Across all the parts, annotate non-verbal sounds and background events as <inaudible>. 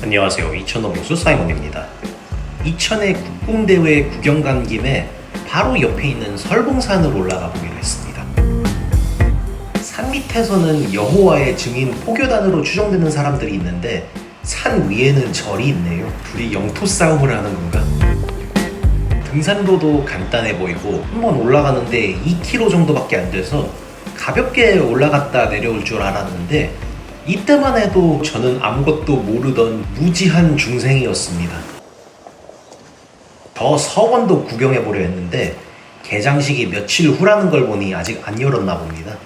안녕하세요. 이천호 교수 사이먼입니다. 이천의 국궁대회 구경 간 김에 바로 옆에 있는 설봉산을 올라가 보기로 했습니다. 산 밑에서는 여호와의 증인 포교단으로 추정되는 사람들이 있는데 산 위에는 절이 있네요. 둘이 영토 싸움을 하는 건가? 등산로도 간단해 보이고 한번 올라가는데 2km 정도밖에 안 돼서 가볍게 올라갔다 내려올 줄 알았는데 이때만 해도 저는 아무것도 모르던 무지한 중생이었습니다. 저 서원도 구경해 보려 했는데 개장식이 며칠 후라는 걸 보니 아직 안 열었나 봅니다.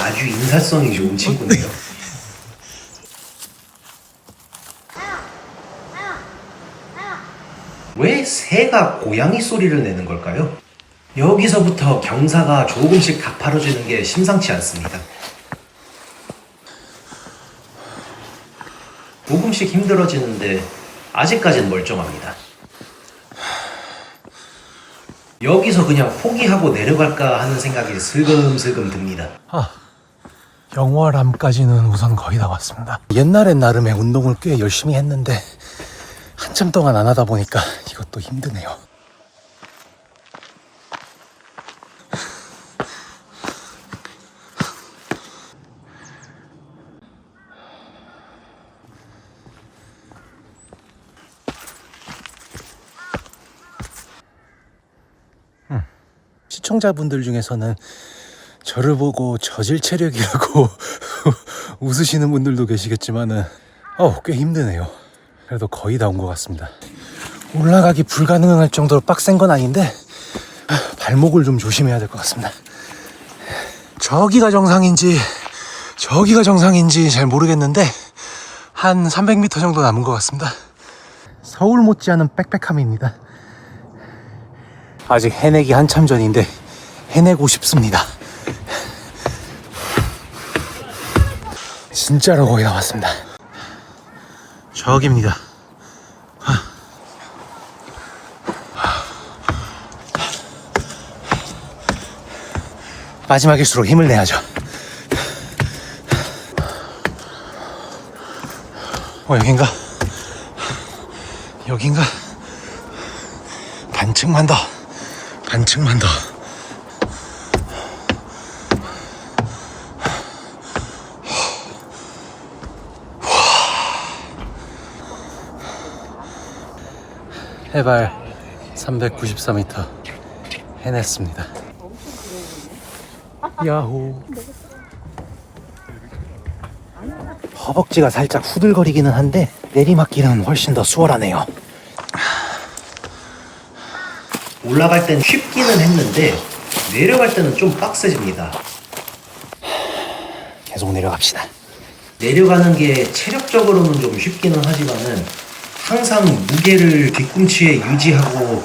아주 인사성이 좋은 친구네요. 왜 새가 고양이 소리를 내는 걸까요? 여기서부터 경사가 조금씩 가파려지는 게 심상치 않습니다. 조금씩 힘들어지는데 아직까진 멀쩡합니다. 여기서 그냥 포기하고 내려갈까 하는 생각이 슬금슬금 듭니다. 아, 영월암까지는 우선 거의 다 왔습니다. 옛날엔 나름의 운동을 꽤 열심히 했는데 한참 동안 안 하다 보니까 이것도 힘드네요. 시청자분들 중에서는 저를 보고 저질 체력이라고 <laughs> 웃으시는 분들도 계시겠지만은 어, 꽤 힘드네요. 그래도 거의 다 온 것 같습니다. 올라가기 불가능할 정도로 빡센 건 아닌데 아, 발목을 좀 조심해야 될 것 같습니다. 저기가 정상인지 저기가 정상인지 잘 모르겠는데 한 300m 정도 남은 것 같습니다. 서울 못지않은 빽빽함입니다. 아직 해내기 한참 전인데 해내고 싶습니다. 진짜로 거의 다 왔습니다. 저기입니다. 마지막일수록 힘을 내야죠. 어, 여긴가? 여긴가? 반층만 더. 반층만 더. 해발 394m 해냈습니다. 야호. 허벅지가 살짝 후들거리기는 한데 내리막길은 훨씬 더 수월하네요. 올라갈 땐 쉽기는 했는데 내려갈 때는 좀 빡세집니다. 계속 내려갑시다. 내려가는 게 체력적으로는 좀 쉽기는 하지만은 항상 무게를 뒤꿈치에 유지하고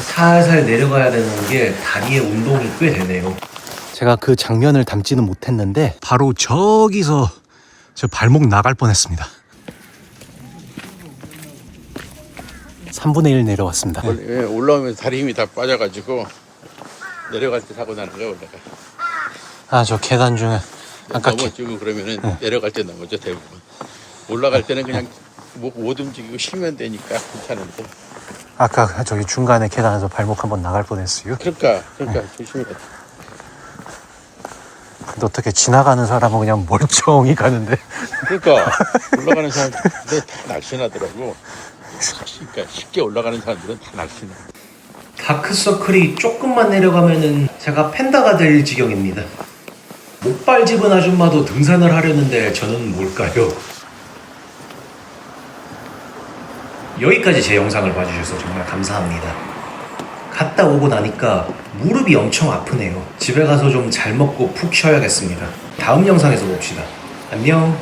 살살 내려가야 되는 게 다리의 운동이 꽤 되네요. 제가 그 장면을 담지는 못했는데 바로 저기서 저 발목 나갈 뻔했습니다. 3분의 1 내려왔습니다. 예, 올라오면서 다리 힘이 다 빠져가지고 내려갈 때 사고 나는 거야 올라가. 아 저 계단 중에 아까 네. 기- 넘어지고 그러면은 내려갈 때 넘어져 대부분. 올라갈 때는 그냥 못, 못 움직이고 쉬면 되니까 괜찮은데. 아까 저기 중간에 계단에서 발목 한번 나갈 뻔했어요. 그러니까 그러니까 네. 조심해야 돼. 근데 어떻게 지나가는 사람은 그냥 멀쩡히 가는데 그러니까 올라가는 사람들 다 날씬하더라고. 그러니까 쉽게 올라가는 사람들은 다 날씬해. 다크서클이 조금만 내려가면은 제가 팬다가 될 지경입니다. 목발 집은 아줌마도 등산을 하려는데 저는 뭘까요? 여기까지 제 영상을 봐주셔서 정말 감사합니다. 갔다 오고 나니까 무릎이 엄청 아프네요. 집에 가서 좀 잘 먹고 푹 쉬어야겠습니다. 다음 영상에서 봅시다. 안녕.